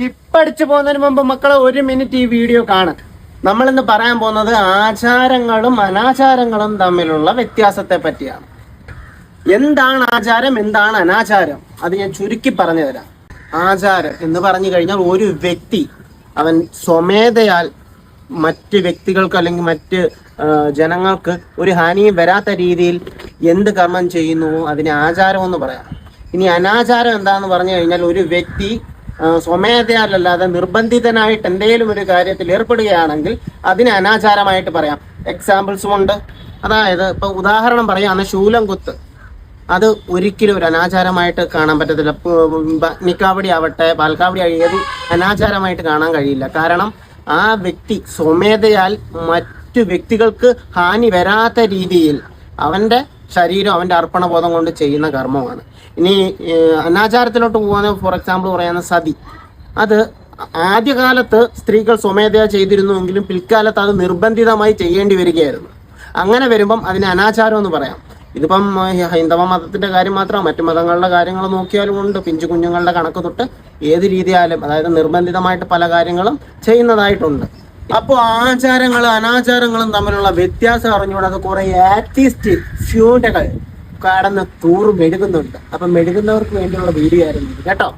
സ്കിപ്പടിച്ചു പോകുന്നതിന് മുമ്പ് മക്കളെ ഒരു മിനിറ്റ് ഈ വീഡിയോ കാണും നമ്മളിന്ന് പറയാൻ പോകുന്നത് ആചാരങ്ങളും അനാചാരങ്ങളും തമ്മിലുള്ള വ്യത്യാസത്തെ പറ്റിയാണ്. എന്താണ് ആചാരം? എന്താണ് അനാചാരം? അത് ഞാൻ ചുരുക്കി പറഞ്ഞു തരാം. ആചാരം എന്ന് പറഞ്ഞു കഴിഞ്ഞാൽ ഒരു വ്യക്തി അവൻ സ്വമേധയാൽ മറ്റ് വ്യക്തികൾക്ക് അല്ലെങ്കിൽ മറ്റ് ജനങ്ങൾക്ക് ഒരു ഹാനിയും വരാത്ത രീതിയിൽ എന്ത് കർമ്മം ചെയ്യുന്നു അതിനെ ആചാരം എന്ന് പറയാം. ഇനി അനാചാരം എന്താന്ന് പറഞ്ഞു കഴിഞ്ഞാൽ ഒരു വ്യക്തി സ്വമേധയാലല്ലാതെ നിർബന്ധിതനായിട്ട് എന്തെങ്കിലും ഒരു കാര്യത്തിൽ ഏർപ്പെടുകയാണെങ്കിൽ അതിനെ അനാചാരമായിട്ട് പറയാം. എക്സാമ്പിൾസും ഉണ്ട്. അതായത് ഇപ്പൊ ഉദാഹരണം പറയുകയാണ് ശൂലം കുത്ത്. അത് ഒരിക്കലും ഒരു അനാചാരമായിട്ട് കാണാൻ പറ്റത്തില്ല. നിക്കാവടി ആവട്ടെ പാൽക്കാവടി ഏത് അനാചാരമായിട്ട് കാണാൻ കഴിയില്ല. കാരണം ആ വ്യക്തി സ്വമേധയാൽ മറ്റു വ്യക്തികൾക്ക് ഹാനി വരാത്ത രീതിയിൽ അവന്റെ ശരീരം അവന്റെ അർപ്പണബോധം കൊണ്ട് ചെയ്യുന്ന കർമ്മമാണ്. ഇനി അനാചാരത്തിലോട്ട് പോകുന്ന ഫോർ എക്സാമ്പിൾ പറയുന്ന സതി. അത് ആദ്യകാലത്ത് സ്ത്രീകൾ സ്വമേധയാ ചെയ്തിരുന്നുവെങ്കിലും പിൽക്കാലത്ത് അത് നിർബന്ധിതമായി ചെയ്യേണ്ടി വരികയായിരുന്നു. അങ്ങനെ വരുമ്പം അതിന് അനാചാരം എന്ന് പറയാം. ഇതിപ്പം ഹൈന്ദവ മതത്തിന്റെ കാര്യം മാത്രമാണ് മറ്റു മതങ്ങളുടെ കാര്യങ്ങൾ നോക്കിയാലും ഉണ്ട്. പിഞ്ചു കുഞ്ഞുങ്ങളുടെ കണക്ക് തൊട്ട് ഏത് രീതിയാലും അതായത് നിർബന്ധിതമായിട്ട് പല കാര്യങ്ങളും ചെയ്യുന്നതായിട്ടുണ്ട്. അപ്പോൾ ആചാരങ്ങളും അനാചാരങ്ങളും തമ്മിലുള്ള വ്യത്യാസം അറിഞ്ഞുകൂടാതെ കുറെ ആർട്ടിസ്റ്റ് ഫ്യൂണ്ടകൾ കടന്ന് തൂറ് മെഴുകുന്നുണ്ട്. അപ്പം മെഴുകുന്നവർക്ക് വേണ്ടിയുള്ള വീഡിയോ ആയിരുന്നു കേട്ടോ?